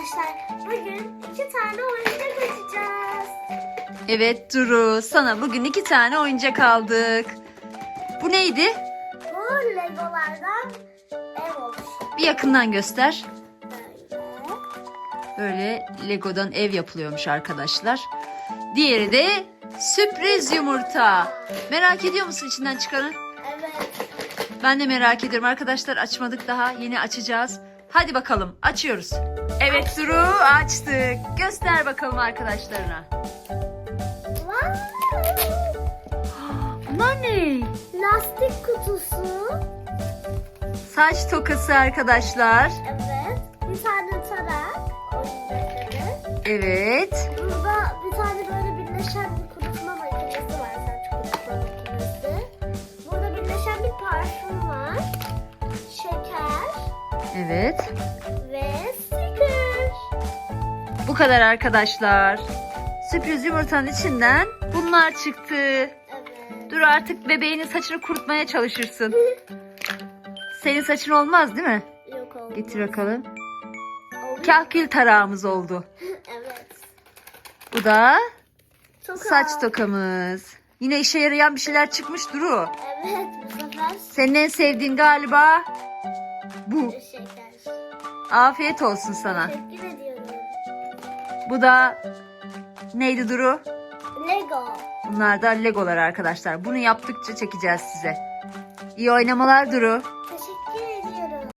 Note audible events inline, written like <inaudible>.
arkadaşlar. Bugün iki tane oyuncak açacağız. Evet Duru, sana bugün iki tane oyuncak aldık. Bu neydi? Bu legolardan ev oluşuyor. Bir yakından göster. Böyle. Böyle Lego'dan ev yapılıyormuş arkadaşlar. Diğeri de sürpriz yumurta. Merak ediyor musun içinden çıkanı? Evet. Ben de merak ediyorum arkadaşlar. Açmadık daha. Yeni açacağız. Hadi bakalım açıyoruz. Evet Duru açtık. Göster bakalım arkadaşlarına. Bunlar ne? Lastik kutusu. Saç tokası arkadaşlar. Evet. Bir tane tarak. Evet. Burada bir tane böyle birleşen Evet. ve sticker. Bu kadar arkadaşlar. Sürpriz yumurtanın içinden bunlar çıktı. Evet. Dur artık bebeğinin saçını kurutmaya çalışırsın. <laughs> Senin saçın olmaz değil mi? Yok oldu. Getir bakalım. Oldu. Kahkül tarağımız oldu. <laughs> evet. Bu da Çok saç tokamız. Yine işe yarayan bir şeyler çıkmış Duru. Evet bu sefer Senin en sevdiğin galiba bu. şeker. Afiyet olsun sana. Teşekkür ediyorum. Bu da neydi Duru? Lego. Bunlar da legolar arkadaşlar. Bunu yaptıkça çekeceğiz size. İyi oynamalar Duru.